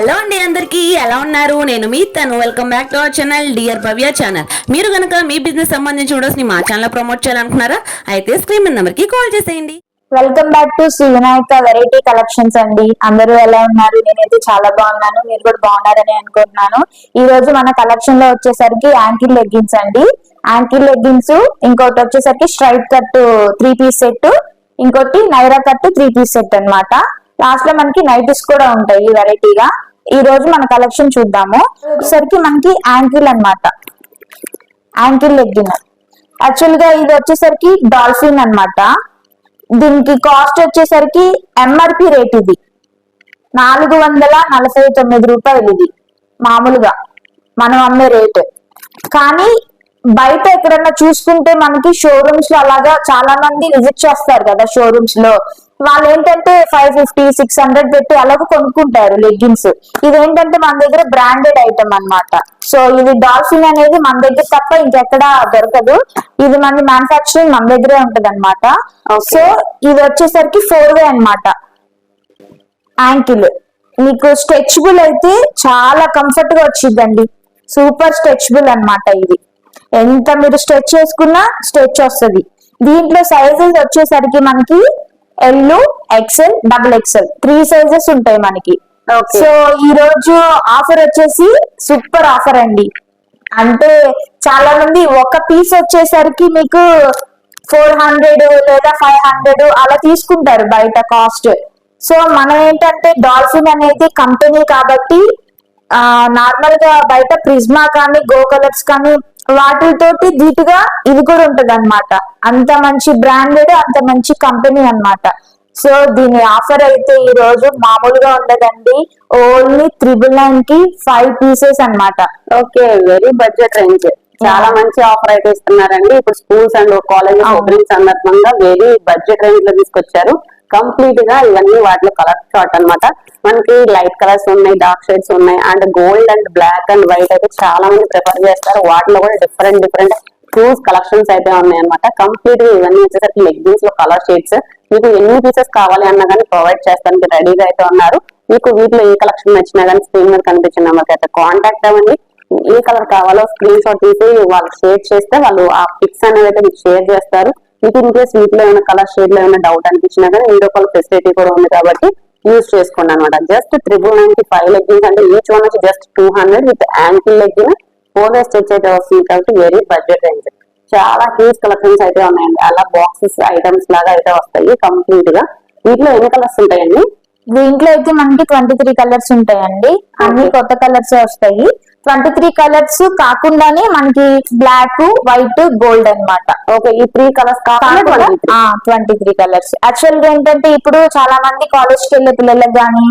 Hello అండి అందరికీ ఎలా ఉన్నారు? నేను మీ తను. Welcome back to our channel dear Bhavya channel మీరు కనుక మీ బిజినెస్ సంబంధించి వీడియోస్ని మా ఛానల్ ప్రమోట్ చేయాలనుకున్నారా అయితే స్క్రీన్ నెంబర్కి కాల్ చేసేయండి. Welcome back to Shri Vinayaka variety collections అండి. అందరూ ఎలా ఉన్నారు? నేనైతే చాలా బాగున్నాను. మీరు కూడా బాగున్నారని అనుకుంటున్నాను. ఈ రోజు మన కలెక్షన్లో వచ్చేసరికి యాంకిల్ లెగ్గిన్స్ అండి. యాంకిల్ లెగ్గిన్స్ ఇంకోటి వచ్చేసరికి straight cut three piece set ఇంకోటి Naira cut three piece set అనమాట లాస్ట్లో మనకి నైటీస్ కూడా ఉంటాయి ఈ వెరైటీగా ఈ రోజు మన కలెక్షన్ చూద్దాము. వచ్చేసరికి మనకి యాంకిల్ అన్నమాట. యాంకిల్ లెగ్గిన్ యాక్చువల్గా ఇది వచ్చేసరికి డాల్ఫిన్ అన్నమాట. దీనికి కాస్ట్ వచ్చేసరికి ఎంఆర్పి రేట్ ఇది. నాలుగు వందల నలభై తొమ్మిది రూపాయలు ఇది మామూలుగా మనం అమ్మే రేట్. కానీ బయట ఎక్కడన్నా చూసుకుంటే మనకి షోరూమ్స్లో అలాగా చాలా మంది విజిట్ చేస్తారు కదా షోరూమ్స్లో వాళ్ళు ఏంటంటే ఫైవ్ ఫిఫ్టీ సిక్స్ హండ్రెడ్ పెట్టి అలాగ కొనుక్కుంటారు లెగ్గిన్స్ ఇదేంటంటే మన దగ్గర బ్రాండెడ్ ఐటమ్ అన్నమాట. సో ఇది డాల్ఫిన్ అనేది మన దగ్గర తప్ప ఇంకెక్కడ దొరకదు. ఇది మన మ్యానుఫాక్చరింగ్ మన దగ్గరే ఉంటది అనమాట సో ఇది వచ్చేసరికి ఫోర్ వే అన్నమాట. యాంకిల్ మీకు స్ట్రెచబుల్ అయితే చాలా కంఫర్ట్గా వచ్చిందండి సూపర్ స్ట్రెచబుల్ అన్నమాట ఇది. ఎంత మీరు స్ట్రెచ్ చేసుకున్నా స్ట్రెచ్ వస్తుంది. దీంట్లో సైజెస్ వచ్చేసరికి మనకి L XL double XL three sizes ఉంటాయి మనకి. సో ఈ రోజు ఆఫర్ వచ్చేసి సూపర్ ఆఫర్ అండి. అంటే చాలా మంది ఒక పీస్ వచ్చేసరికి మీకు ఫోర్ హండ్రెడ్ లేదా ఫైవ్ హండ్రెడ్ అలా తీసుకుంటారు బయట కాస్ట్ సో మనం ఏంటంటే డాల్ఫిన్ అనేది కంపెనీ కాబట్టి నార్మల్గా బయట ప్రిజ్మా కానీ గో కలర్స్ కానీ వాటితోటి ధీటుగా ఇది కూడా ఉంటది అనమాట అంత మంచి బ్రాండెడ్ అంత మంచి కంపెనీ అన్నమాట. సో దీని ఆఫర్ అయితే ఈ రోజు మామూలుగా ఉండదండి. ఓన్లీ త్రిబుల్ నైన్కి ఫైవ్ పీసెస్ అన్నమాట. ఓకే వెరీ బడ్జెట్ రేంజ్ చాలా మంచి ఆఫర్ అయితే ఇస్తున్నారండి. ఇప్పుడు స్కూల్స్ అండ్ కాలేజెస్. ఓపెనింగ్ సందర్భంగా వెరీ బడ్జెట్ రేంజ్లో తీసుకొచ్చారు. కంప్లీట్గా ఇవన్నీ వాటిలో కలర్ షార్ట్ అన్నమాట. మనకి లైట్ కలర్స్ ఉన్నాయి డార్క్ షేడ్స్ ఉన్నాయి and gold and black and white అయితే చాలా మంది ప్రిఫర్ చేస్తారు. వాటిలో కూడా డిఫరెంట్ డిఫరెంట్ షూస్ కలెక్షన్స్ అయితే ఉన్నాయి అనమాట కంప్లీట్గా ఇవన్నీ వచ్చేసరికి లెగ్గిన్స్లో కలర్ షేడ్స్ మీకు ఎన్ని పీసెస్ కావాలి అన్నా కానీ ప్రొవైడ్ చేస్తానికి రెడీగా అయితే ఉన్నారు. మీకు వీటిలో ఏ కలెక్షన్ నచ్చినా కానీ స్క్రీన్ మీద కనిపించిన నెంబర్కి అయితే కాంటాక్ట్ అవ్వండి. ఏ కలర్ కావాలో స్క్రీన్ షాట్ తీసి వాళ్ళు షేర్ చేస్తే వాళ్ళు ఆ పిక్స్ అనేది అయితే మీకు షేర్ చేస్తారు. మీకు ఇన్ కేస్ వీటిలో ఏమైనా కలర్ షేడ్లో ఏమైనా డౌట్ అనిపించినా కానీ వీడియో కాల్ ఫెసిలిటీ కూడా ఉంది కాబట్టి యూజ్ చేసుకోండి అనమాట just triple ninety five leggings అంటే ఈచ్ వన్ వచ్చి just two hundred with ankle legging four stretch అయితే వస్తుంది కాబట్టి వెరీ బడ్జెట్ రేంజ్ చాలా హ్యూజ్ కలెక్షన్స్ అయితే ఉన్నాయండి. అలా బాక్సెస్ ఐటమ్స్ లాగా అయితే వస్తాయి కంప్లీట్గా. వీటిలో ఎన్ని కలర్స్ ఉంటాయండి? దీంట్లో అయితే మనకి ట్వంటీ త్రీ కలర్స్ ఉంటాయండి. అన్ని. కొత్త కలర్స్ వస్తాయి. ట్వంటీ త్రీ కలర్స్ కాకుండానే మనకి బ్లాక్ వైట్ గోల్డ్ అన్నమాట. ఓకే ఈ త్రీ కలర్స్ కాకుండా 23. Twenty three colours. యాక్చువల్గా ఏంటంటే ఇప్పుడు చాలా మంది కాలేజ్కి వెళ్ళే పిల్లలకు కానీ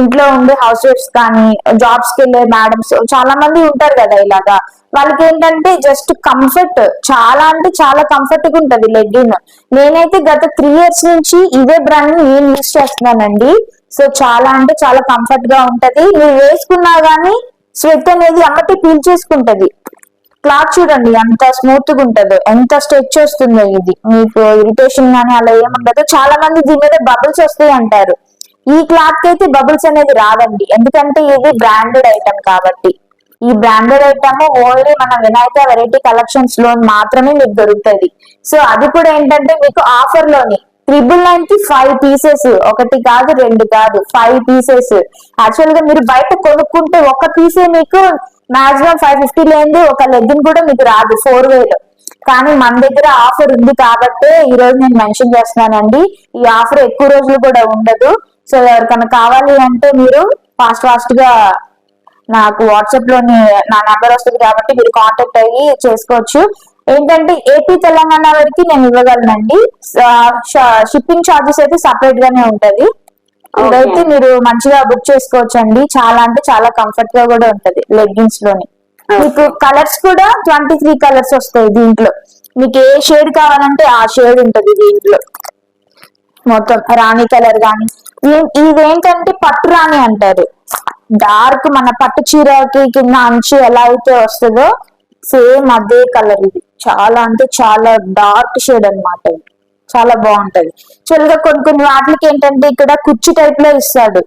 ఇంట్లో ఉండే హౌస్ వైఫ్స్ కానీ జాబ్స్కి వెళ్ళే మేడమ్స్ చాలా మంది ఉంటారు కదా ఇలాగా. వాళ్ళకి ఏంటంటే జస్ట్ కంఫర్ట్ చాలా అంటే చాలా కంఫర్ట్గా ఉంటది లెగ్గిన్ నేనైతే గత త్రీ ఇయర్స్ నుంచి ఇదే బ్రాండ్ నేను యూస్ చేస్తున్నానండి. సో చాలా అంటే చాలా కంఫర్ట్గా ఉంటది. మీరు వేసుకున్నా గానీ స్వెట్ అనేది అమ్మటి పీల్చేసుకుంటది. క్లాత్ చూడండి ఎంత స్మూత్గా ఉంటుందో ఎంత స్ట్రెచ్ వస్తుందో ఇది. మీకు ఇరిటేషన్ గానీ అలా ఏముండదు చాలా మంది దీని మీద బబుల్స్ వస్తాయి అంటారు. ఈ క్లాత్కి అయితే బబుల్స్ అనేది రాదండి. ఎందుకంటే ఇది బ్రాండెడ్ ఐటమ్ కాబట్టి. ఈ బ్రాండెడ్ ఐటమ్ ఓన్లీ మన వినాయక వెరైటీ కలెక్షన్స్లో మాత్రమే మీకు దొరుకుతుంది. సో అది కూడా ఏంటంటే మీకు ఆఫర్లోని ట్రిపుల్ నైన్కి ఫైవ్ పీసెస్ ఒకటి కాదు రెండు కాదు ఫైవ్ పీసెస్. యాక్చువల్గా మీరు బయట కొనుక్కుంటే ఒక పీసే మీకు మాక్సిమం ఫైవ్ ఫిఫ్టీ లేనిది ఒక లెగ్గిన్ కూడా మీకు రాదు ఫోర్ వేలు. కానీ మన దగ్గర ఆఫర్ ఉంది కాబట్టి ఈ రోజు నేను మెన్షన్ చేస్తున్నానండి. ఈ ఆఫర్ ఎక్కువ రోజులు కూడా ఉండదు. సో ఎవరికైనా కావాలి అంటే మీరు ఫాస్ట్ ఫాస్ట్గా నాకు వాట్సాప్లోని నా నంబర్ వస్తుంది కాబట్టి మీరు కాంటాక్ట్ అయ్యి చేసుకోవచ్చు. ఏంటంటే ఏపీ తెలంగాణ వరకు నేను ఇవ్వగలనండి. షిప్పింగ్ ఛార్జెస్ అయితే సపరేట్ గానే ఉంటది. ఇదైతే మీరు మంచిగా బుక్ చేసుకోవచ్చు అండి చాలా అంటే చాలా కంఫర్ట్గా కూడా ఉంటది లెగ్గిన్స్లోని. మీకు కలర్స్ కూడా ట్వంటీ త్రీ కలర్స్ వస్తాయి దీంట్లో. మీకు ఏ షేడ్ కావాలంటే ఆ షేడ్ ఉంటది దీంట్లో. మొత్తం రాణి కలర్ గాని. ఇదేంటంటే పట్టు రాణి అంటారు. డార్క్ మన పట్టు చీరకి కింద అంచు ఎలా అయితే వస్తుందో సేమ్ అదే కలర్ ఇది. చాలా అంటే చాలా డార్క్ షేడ్ అన్నమాట ఇది. చాలా బాగుంటది. యాక్చువల్గా కొన్ని కొన్ని వాటికి ఏంటంటే ఇక్కడ కుర్చీ టైప్లో ఇస్తాడు.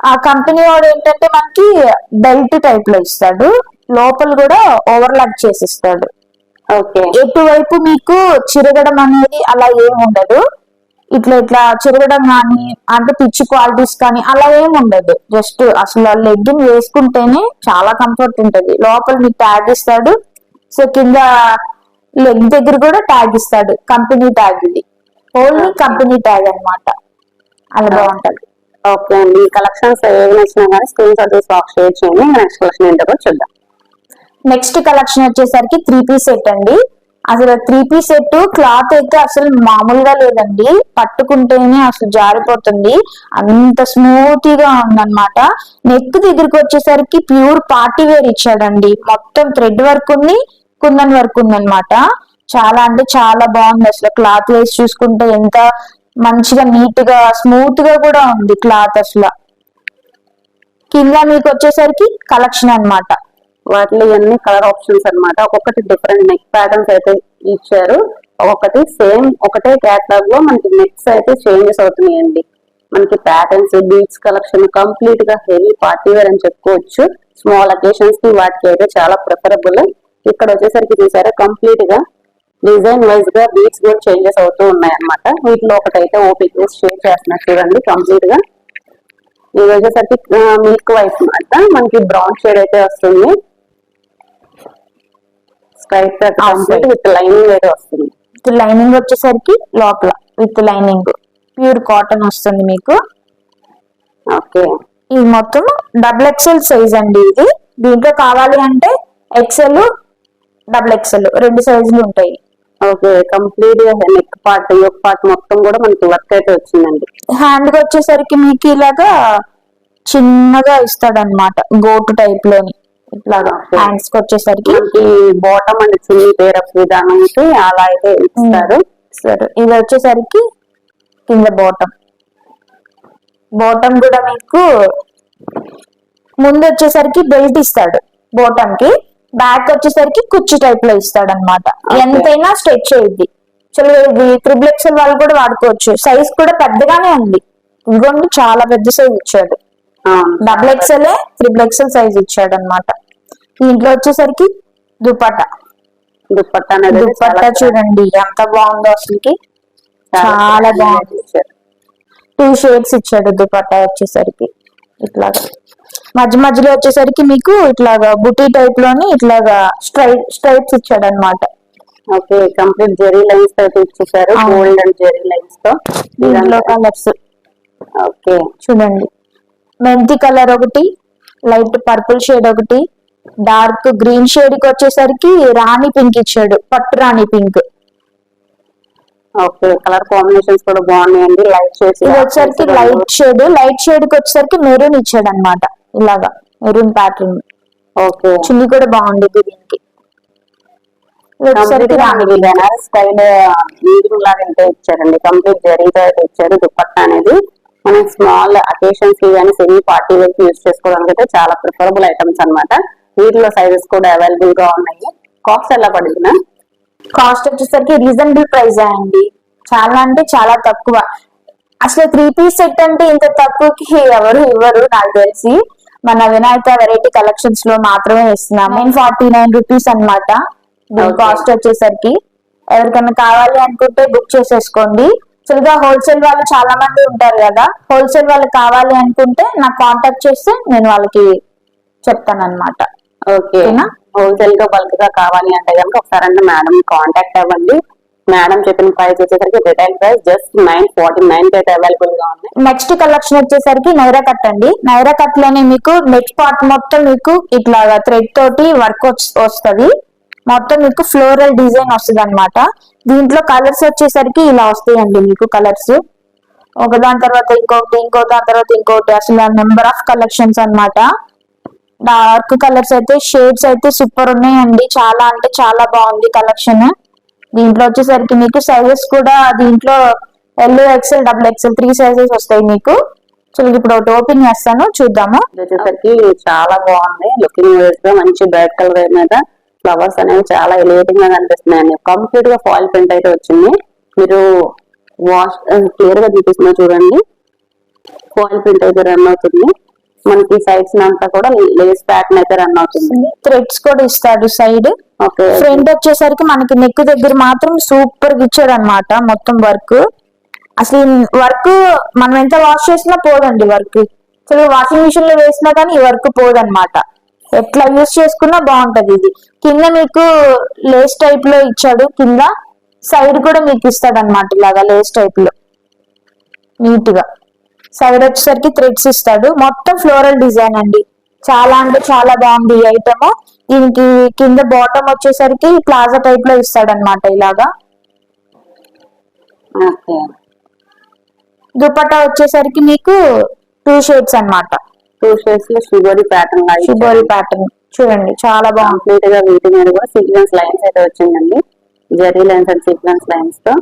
ఆ కంపెనీ వాడు ఏంటంటే మనకి బెల్ట్ టైప్లో ఇస్తాడు. లోపల కూడా ఓవర్లాక్ చేసి ఇస్తాడు ఓకే. ఎటువైపు మీకు చిరగడం అనేది అలా ఏం ఉండదు. ఇట్లా ఇట్లా చిరగడం కానీ అంటే పిచ్చి క్వాలిటీస్ కానీ అలా ఏం ఉండదు. జస్ట్ అసలు లెగ్గిన్ వేసుకుంటేనే చాలా కంఫర్ట్ ఉంటది. లోపల మీకు ట్యాగ్ ఇస్తాడు. సో కింద లెగ్ దగ్గర కూడా ట్యాగ్ ఇస్తాడు. కంపెనీ ట్యాగ్ ఇది. ఓన్లీ కంపెనీ ట్యాగ్ అన్నమాట. అలా బాగుంటది. ఓకే అండి. ఈ కలెక్షన్స్ ఏవి నచ్చినా కానీ స్క్రీన్ షాట్ తీసి బాక్స్ షేర్ చేయండి. నెక్స్ట్ కలెక్షన్ ఏంటో చూద్దాం. నెక్స్ట్ కలెక్షన్ వచ్చేసరికి త్రీ పీస్ సెట్ అండి. అసలు త్రీ పీస్ సెట్ క్లాత్ అయితే అసలు మామూలుగా లేదండి. పట్టుకుంటేనే అసలు జారిపోతుంది. అంత స్మూత్గా ఉందన్నమాట. నెక్ దగ్గరికి వచ్చేసరికి ప్యూర్ పార్టీ వేర్ ఇచ్చాడండి. మొత్తం థ్రెడ్ వర్క్ ఉంది. కుందన్ వర్క్ ఉందన్నమాట. చాలా అంటే చాలా బాగుంది అసలు క్లాత్ వేసి చూసుకుంటే ఎంత మంచిగా నీట్గా స్మూత్గా కూడా ఉంది క్లాత్ అసలు. కింద మీకు వచ్చేసరికి కలెక్షన్ అన్నమాట. వాటిలో ఇవన్నీ కలర్ ఆప్షన్స్ అనమాట ఒక్కొక్కటి డిఫరెంట్ నెక్ ప్యాటర్న్స్ అయితే ఇచ్చారు. ఒక్కొక్కటి సేమ్ ఒకటే క్యాటలాగ్లో మనకి నెక్స్ అయితే చేంజెస్ అవుతున్నాయండి. మనకి ప్యాటర్న్స్ బీట్స్ కలెక్షన్ కంప్లీట్గా హెవీ పార్టీ వేర్ అని చెప్పుకోవచ్చు. స్మాల్ అకేషన్స్కి వాటికి అయితే చాలా ప్రిఫరబుల్ ఇక్కడ వచ్చేసరికి చూసారా కంప్లీట్గా డిజైన్ వైజ్గా బీట్స్ కూడా చేంజెస్ అవుతూ ఉన్నాయి అన్నమాట వీటిలో ఒకటైతే ఓపిక్ షేర్ చేస్తున్నారు చూడండి కంప్లీట్గా. ఇది వచ్చేసరికి మిల్క్ వైట్ అన్నమాట మనకి బ్రౌన్ షేడ్ అయితే వస్తుంది. స్ట్రైట్ కంప్లీట్ విత్ లైనింగ్ అయితే వస్తుంది. విత్ లైనింగ్ వచ్చేసరికి లోపల విత్ లైనింగ్ ప్యూర్ కాటన్ వస్తుంది మీకు. ఓకే. ఇది మొత్తం డబుల్ ఎక్స్ఎల్ సైజ్ అండి ఇది. దీంట్లో కావాలి అంటే ఎక్స్ఎల్ డబుల్ ఎక్స్ఎల్ రెండు సైజులు ఉంటాయి. ఓకే కంప్లీట్ నెక్ పార్ట్ యొక్క పార్ట్ మొత్తం కూడా మనకి వర్క్ అయితే వచ్చిందండి. హ్యాండ్కి వచ్చేసరికి మీకు ఇలాగా చిన్నగా ఇస్తాడు అనమాట గోటు టైప్లోని. ఇట్లాగా. హ్యాండ్స్కి వచ్చేసరికి. మనకి బాటమ్ అండ్ చున్నీ పేర్ విధానం అలా అయితే ఇస్తారు. సరే ఇది వచ్చేసరికి కింద బాటమ్ బాటమ్ కూడా మీకు ముందు వచ్చేసరికి బెల్ట్ ఇస్తాడు బాటమ్కి. బ్యాక్ వచ్చేసరికి కుర్చీ టైప్లో ఇస్తాడు అనమాట. ఎంతైనా స్ట్రెచ్ అయ్యింది చలో ఇది త్రిబుల్ ఎక్స్ఎల్ వాళ్ళు కూడా వాడుకోవచ్చు. సైజ్ కూడా పెద్దగానే ఉంది. ఇదిగోండి చాలా పెద్ద సైజ్ ఇచ్చాడు. Double XL triple XL size ఇచ్చాడు అనమాట దీంట్లో వచ్చేసరికి దుపట్టా. దుపట్టా చాలా చూడండి ఎంత బాగుందో అసలుకి. చాలా బాగుంది. టూ షేడ్స్ ఇచ్చాడు దుపట్టా వచ్చేసరికి. ఇట్లాగా. మధ్య మధ్యలో వచ్చేసరికి మీకు ఇట్లాగా బుటీ టైప్లోని ఇట్లాగా స్ట్రైట్ స్ట్రైట్స్ ఇచ్చాడు అనమాట ఓకే కంప్లీట్ జెరీ లైన్స్తో ఇచ్చేసారు అవును. గోల్డ్ అండ్ జెరీ లైన్స్తో. దీంట్లో కలర్స్ ఓకే. చూడండి. మెంతి కలర్ ఒకటి లైట్ పర్పుల్ షేడ్ ఒకటి డార్క్ గ్రీన్ షేడ్కి వచ్చేసరికి రాణి పింక్ ఇచ్చాడు పట్టు రాణి పింక్. ఓకే కలర్ కాంబినేషన్స్ కూడా బాగున్నాయండి. లైట్ షేడ్స్ ఇది వచ్చేసరికి లైట్ షేడ్ లైట్ షేడ్కి వచ్చేసరికి మెరూన్ ఇచ్చాడు అనమాట ఇలాగా మెరూన్ ప్యాటర్న్ ఓకే. చున్నీ కూడా బాగుంది దీనికి. స్టైల్ ఇచ్చారండి. కంప్లీట్ ఇచ్చారు దుప్పట్టా అనేది. మనం స్మాల్ అకేషన్స్కి కానీ సెమీ పార్టీ వేర్ చేసుకోవడానికి అయితే చాలా ప్రిఫరబుల్ ఐటమ్స్ అన్నమాట. వీటిలో సైజెస్ కూడా అవైలబుల్గా ఉన్నాయి. కాస్ట్ ఎలా పడుతుందా కాస్ట్ వచ్చేసరికి రీజనబుల్ ప్రైస్ అండి. చాలా అంటే చాలా తక్కువ. అసలు త్రీ పీస్ సెట్ అంటే ఇంత తక్కువకి ఎవరు ఇవ్వరు నాకు తెలిసి. మన వినాయక వెరైటీ కలెక్షన్స్లో మాత్రమే ఇస్తున్నాం నైన్ ఫార్టీ నైన్ రూపీస్ అనమాట దీని. కాస్ట్ వచ్చేసరికి. ఎవరికైనా కావాలి అనుకుంటే బుక్ చేసేసుకోండి. గా హోల్సేల్ వాళ్ళు చాలా మంది ఉంటారు కదా. హోల్సేల్ వాళ్ళు కావాలి అనుకుంటే నాకు కాంటాక్ట్ చేస్తే నేను వాళ్ళకి చెప్తాను అనమాట ఓకే ఓకేనా? హోల్సేల్గా బల్క్గా కావాలి అంటే కనుక ఒకసారి మేడం కాంటాక్ట్ అవ్వండి. మేడం చెప్పిన ప్రైస్ వచ్చేసరికి retail price just nine forty నైన్కి అయితే అవైలబుల్గా ఉంది నెక్స్ట్ కలెక్షన్ వచ్చేసరికి నైరా కట్ అండి. నైరా కట్లోనే మీకు నెక్ పార్ట్ మొత్తం మీకు ఇట్లా థ్రెడ్ తోటి వర్క్ వస్తుంది. మొత్తం మీకు ఫ్లోరల్ డిజైన్ వస్తుంది అనమాట దీంట్లో కలర్స్ వచ్చేసరికి ఇలా వస్తాయండి మీకు కలర్స్ ఒక దాని తర్వాత ఇంకొకటి ఇంకో దాని తర్వాత ఇంకొకటి. అసలు నెంబర్ ఆఫ్ కలెక్షన్స్ అనమాట డార్క్ కలర్స్ అయితే షేడ్స్ అయితే సూపర్ ఉన్నాయండి. చాలా అంటే చాలా బాగుంది కలెక్షన్ దీంట్లో వచ్చేసరికి మీకు సైజెస్ కూడా దీంట్లో L XL double XL three sizes వస్తాయి మీకు. సో ఇప్పుడు ఒకటి ఓపెన్ చేస్తాను చూద్దాము. వచ్చేసరికి చాలా బాగుంది. లుకింగ్ వైజ్గా మంచి బ్లాక్ కలర్ మీద ఫ్లవర్స్ అనేవి చాలా ఎలివేటింగ్గా కనిపిస్తున్నాయి కంప్లీట్గా ఫాయిల్ ప్రింట్ అయితే వచ్చింది. మీరు వాష్ క్లియర్గా చూపిస్తున్నా చూడండి. ఫాయిల్ ప్రింట్ అయితే రన్ అవుతుంది. మనకి సైడ్స్ అంతా కూడా లేస్ ప్యాటర్న్ అయితే రన్ అవుతుంది. థ్రెడ్స్ కూడా ఇస్తాడు సైడ్ ఓకే ఫ్రంట్ వచ్చేసరికి మనకి నెక్ దగ్గర మాత్రం సూపర్గా ఇచ్చాడు అనమాట మొత్తం వర్క్ అసలు వర్క్ మనం ఎంత వాష్ చేసినా పోదండి వర్క్ అసలు వాషింగ్ మిషన్లో వేసినా కానీ ఈ వర్క్ పోదన్నమాట. ఎట్లా యూస్ చేసుకున్నా బాగుంటది ఇది. కింద మీకు లేస్ టైప్లో ఇచ్చాడు. కింద సైడ్ కూడా మీకు ఇస్తాడు అనమాట ఇలాగా లేస్ టైప్లో. నీట్గా. సైడ్ వచ్చేసరికి థ్రెడ్స్ ఇస్తాడు. మొత్తం ఫ్లోరల్ డిజైన్ అండి. చాలా అంటే చాలా బాగుంది ఈ ఐటమ్ దీనికి కింద బాటమ్ వచ్చేసరికి ప్లాజా టైప్లో ఇస్తాడు అనమాట ఇలాగా దుపట్టా వచ్చేసరికి మీకు టూ షేడ్స్ అన్నమాట. టూ షేడ్స్లో షుగరీ ప్యాటర్న్ షిబోరి ప్యాటర్న్ చూడండి చాలా బాగుంది. కంప్లీట్గా వీటి మీద కూడా సీక్వెన్స్ లైన్స్ అయితే వచ్చిందండి. జరీ లైన్స్ అండ్ సీక్వెన్స్ లైన్స్తో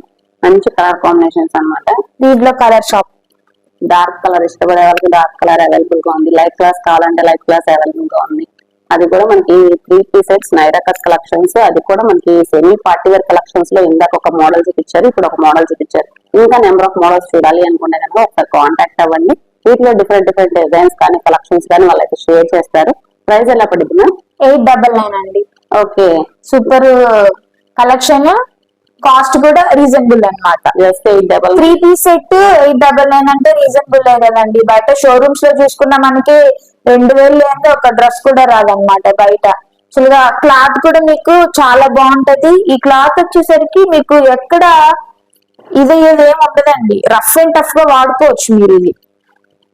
మంచి కలర్ కాంబినేషన్స్ అన్నమాట. దీంట్లో కలర్ షాప్ డార్క్ కలర్ ఇష్టపడే వాళ్ళకి డార్క్ కలర్ అవైలబుల్గా ఉంది. లైట్ క్లాస్ కావాలంటే లైట్ క్లాస్ అవైలబుల్గా ఉంది. అది కూడా మనకి త్రీ పీసెస్ నైరాకస్ కలెక్షన్స్ అది కూడా మనకి సెమీ పార్టీ వేర్ కలెక్షన్స్లో ఇందాక ఒక మోడల్ చూపించారు ఇప్పుడు ఒక మోడల్ చూపించారు. ఇంకా నెంబర్ ఆఫ్ మోడల్స్ చూడాలి అనుకుంటే కనుక ఒకసారి కాంటాక్ట్ అవ్వండి. వీటిలో డిఫరెంట్ డిఫరెంట్ డిజైన్స్ కానీ కలెక్షన్స్ కానీ వాళ్ళైతే షేర్ చేస్తారు. ప్రైస్ ఎలా పడుతుంది ఎయిట్ డబల్ నైన్ అండి. ఓకే. సూపర్ కలెక్షన్ కాస్ట్ కూడా reasonable double three piece set eight double nine అంటే రీజనబుల్ కదండి. బయట షోరూమ్స్లో చూసుకున్న మనకి రెండు వేలు లేదంటే ఒక డ్రెస్ కూడా రాదన్నమాట బయట. యాక్చువల్గా క్లాత్ కూడా మీకు చాలా బాగుంటది. ఈ క్లాత్ వచ్చేసరికి మీకు ఎక్కడ ఇది ఏమి ఉండదండి. రఫ్ అండ్ టఫ్గా వాడుకోవచ్చు మీరు ఇది.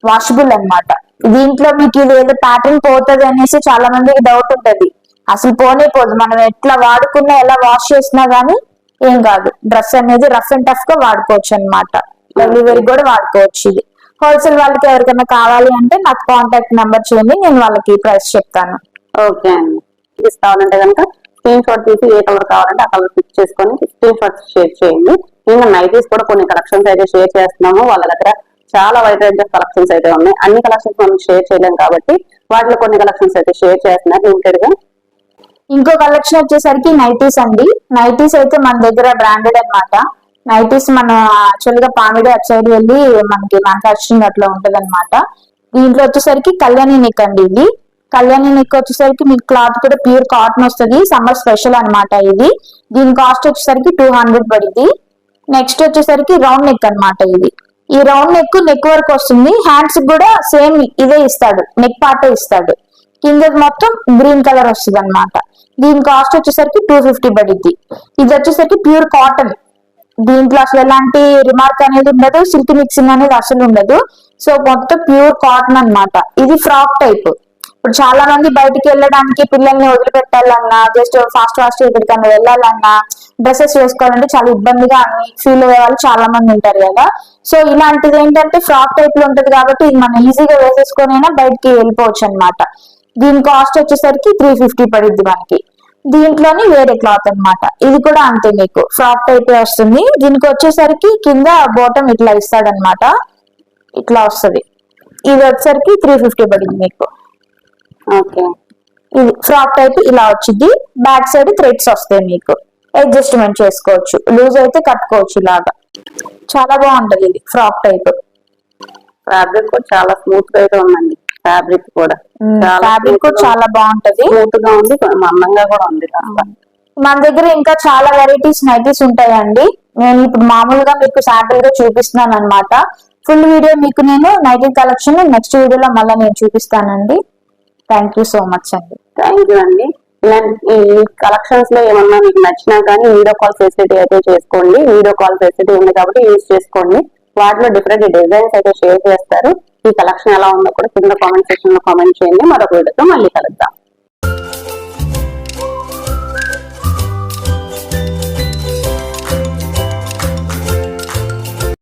వాషబుల్ అన్నమాట. దీంట్లో మీకు ఇది ఏదో ప్యాటర్న్ పోతుంది అనేసి చాలా మందికి డౌట్ ఉంటది. అసలు పోనే పోదు. మనం ఎట్లా వాడుకున్నా ఎలా వాష్ చేసినా గానీ ఏం కాదు. డ్రెస్ అనేది రఫ్ అండ్ టఫ్గా వాడుకోవచ్చు అనమాట డెలివరీ కూడా వాడుకోవచ్చు ఇది. హోల్సేల్ వాళ్ళకి ఎవరికైనా కావాలి అంటే నాకు కాంటాక్ట్ నెంబర్ చేయండి నేను వాళ్ళకి ప్రైస్ చెప్తాను. ఓకే అండి. ఇది కావాలంటే కనుక స్క్రీన్ షాట్ తీసి ఏ కలర్ కావాలంటే ఆ కలర్ పిక్ చేసుకొని స్క్రీన్ షాట్ షేర్ చేయండి. ఇంకా నైటీస్ కూడా కొన్ని కలెక్షన్స్ అయితే షేర్ చేస్తున్నాము. వాళ్ళ దగ్గర చాలా వైడ్ రేంజ్ ఆఫ్ కలెక్షన్స్ అయితే ఉన్నాయి. అన్ని కలెక్షన్స్ మనం షేర్ చేయలేం కాబట్టి వాటిలో కొన్ని కలెక్షన్స్ అయితే షేర్ చేస్తున్నారు. లిమిటెడ్గా ఇంకో కలెక్షన్ వచ్చేసరికి నైటీస్ అండి. నైటీస్ అయితే మన దగ్గర బ్రాండెడ్ అనమాట నైటీస్ మన యాక్చువల్గా పామిడి అటు సైడ్ వెళ్ళి మనకి మ్యానుఫాక్చరింగ్ అట్లా ఉంటది అనమాట దీంట్లో వచ్చేసరికి కళ్యాణి నెక్ అండి ఇది. కళ్యాణి నెక్ వచ్చేసరికి మీకు క్లాత్ కూడా ప్యూర్ కాటన్ వస్తుంది. సమ్మర్ స్పెషల్ అనమాట ఇది. దీని కాస్ట్ వచ్చేసరికి టూ హండ్రెడ్ పడింది నెక్స్ట్ వచ్చేసరికి రౌండ్ నెక్ అనమాట ఇది. ఈ రౌండ్ నెక్ నెక్ వర్క్ వస్తుంది. హ్యాండ్స్ కూడా సేమ్ ఇదే ఇస్తాడు. నెక్ పార్టే ఇస్తాడు. కింద మొత్తం గ్రీన్ కలర్ వస్తుంది అనమాట దీని కాస్ట్ వచ్చేసరికి టూ ఫిఫ్టీ పడిద్ది. ఇది వచ్చేసరికి ప్యూర్ కాటన్. దీంట్లో అసలు ఎలాంటి రిమార్క్ అనేది ఉండదు సిల్క్ మిక్సింగ్ అనేది అసలు ఉండదు. సో మొత్తం ప్యూర్ కాటన్ అన్నమాట. ఇది ఫ్రాక్ టైప్. ఇప్పుడు చాలా మంది బయటికి వెళ్ళడానికి పిల్లల్ని వదిలిపెట్టాలన్నా జస్ట్ ఫాస్ట్ ఫాస్ట్ ఎక్కడికన్నా వెళ్ళాలన్నా డ్రెస్సెస్ వేసుకోవాలంటే చాలా ఇబ్బందిగా ఫీల్ అయ్యే వాళ్ళు చాలా మంది ఉంటారు కదా. సో ఇలాంటిది ఏంటంటే ఫ్రాక్ టైప్లో ఉంటది కాబట్టి ఇది మనం ఈజీగా వేసేసుకొని అయినా బయటికి వెళ్ళిపోవచ్చు అన్నమాట. దీని కాస్ట్ వచ్చేసరికి త్రీ ఫిఫ్టీ పడుద్ది మనకి. దీంట్లోని వేరే క్లాత్ అన్నమాట. ఇది కూడా అంతే మీకు. ఫ్రాక్ టైప్ వస్తుంది. దీనికి వచ్చేసరికి కింద బాటమ్ ఇట్లా ఇస్తాడనమాట ఇట్లా వస్తది. ఇది వచ్చేసరికి త్రీ ఫిఫ్టీ పడింది మీకు. ఓకే. ఇది ఫ్రాక్ టైప్ ఇలా వచ్చింది బ్యాక్ సైడ్ థ్రెడ్స్ వస్తాయి మీకు. అడ్జస్ట్మెంట్ చేసుకోవచ్చు. లూజ్ అయితే కట్టుకోవచ్చు ఇలాగా. చాలా బాగుంటది ఇది ఫ్రాక్ టైప్ ఫ్యాబ్రిక్ చాలా స్మూత్గా అయితే ఉందండి. ఫ్యాబ్రిక్ కూడా. ఫ్యాబ్రిక్ కూడా చాలా బాగుంటది. గా ఉంది కొంచెం అందంగా కూడా ఉంది. మన దగ్గర ఇంకా చాలా వెరైటీస్ నైటీస్ ఉంటాయండి. నేను ఇప్పుడు మామూలుగా మీకు శాంపిల్గా చూపిస్తున్నాను అనమాట ఫుల్ వీడియో మీకు నేను నైటీ కలెక్షన్ నెక్స్ట్ వీడియోలో మళ్ళీ నేను చూపిస్తానండి. థ్యాంక్ యూ సో మచ్ అండి. థ్యాంక్ యూ అండి. ఇలాంటి ఈ కలెక్షన్స్లో ఏమన్నా మీకు నచ్చినా కానీ వీడియో కాల్ ఫెసిలిటీ అయితే చేసుకోండి. వీడియో కాల్ ఫెసిలిటీ ఉంది కాబట్టి యూజ్ చేసుకోండి. వాటిలో డిఫరెంట్ డిజైన్స్ అయితే షేర్ చేస్తారు. ఈ కలెక్షన్ ఎలా ఉందో కూడా కింద కామెంట్ సెక్షన్లో కామెంట్ చేయండి. మరొక వీడియోతో మళ్ళీ కలుద్దాం.